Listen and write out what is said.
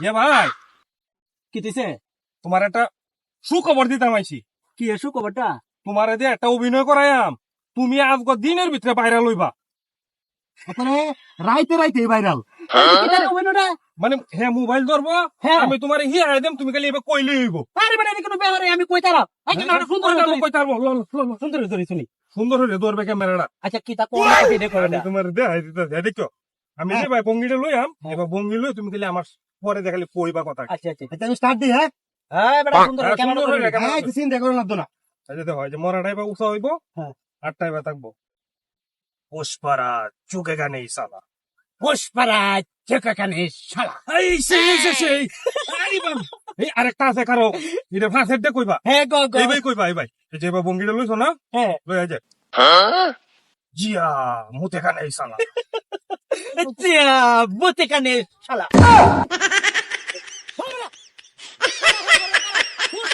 এ ভাই কি দিছে? তোমার একটা সুখবর দিতাম আইছি। কি এসু খবরটা তোমার যে একটা অভিনয় করাইয়াম তুমি আজক দিনের ভিতরে বাইরে লইবা মানে রাইতে রাইতে ভাইরাল মানে হ্যাঁ মোবাইল ধরবো? হ্যাঁ। আমি তোমার হি আই দেম তুমি খালি এবার কইলে হইব। আরে মানে কোনো ব্যাপারে আমি কই তারা এই যে না সুন্দর করে কই তারবো। সুন্দর ধরে শুনি। সুন্দর হলে ধরবে ক্যামেরাটা। আচ্ছা কি তা কোন কথা করে না তোমার দেখাই দেখো আমি যে হ্যাঁ। ভাই বঙ্গিটা লইয়াম হ্যাঁ। এবার বঙ্গি লই তুমি খালি আমার পরে দেখালি কইবা কথা আচ্ছা আচ্ছা। আচ্ছা আমি স্টার্ট দিই হ্যাঁ? হ্যাঁ বেটা সুন্দর হ্যাঁ, ক্যামেরা হ্যাঁ কিছু চিন্তা করো না তো না। এই যে যে মরাটাই বা উষা হইব হ্যাঁ। আটটাই বা থাকব। পুষ্পারা চুকে গানে সালা পুষ্পারা চেকা কানে শালা। এই সেই সেই, সেই। এই বাম। এই আরেকটা আছে কারও। এটা ফাঁসের দে কইবা? হ্যাঁ গো গো এই ভাই কইবা এই ভাই এই যে এবার বঙ্গিটা লইছো না? হ্যাঁ। লই আই যে। জিয়া মুতে সালা তিয়া বতে কানে শালা।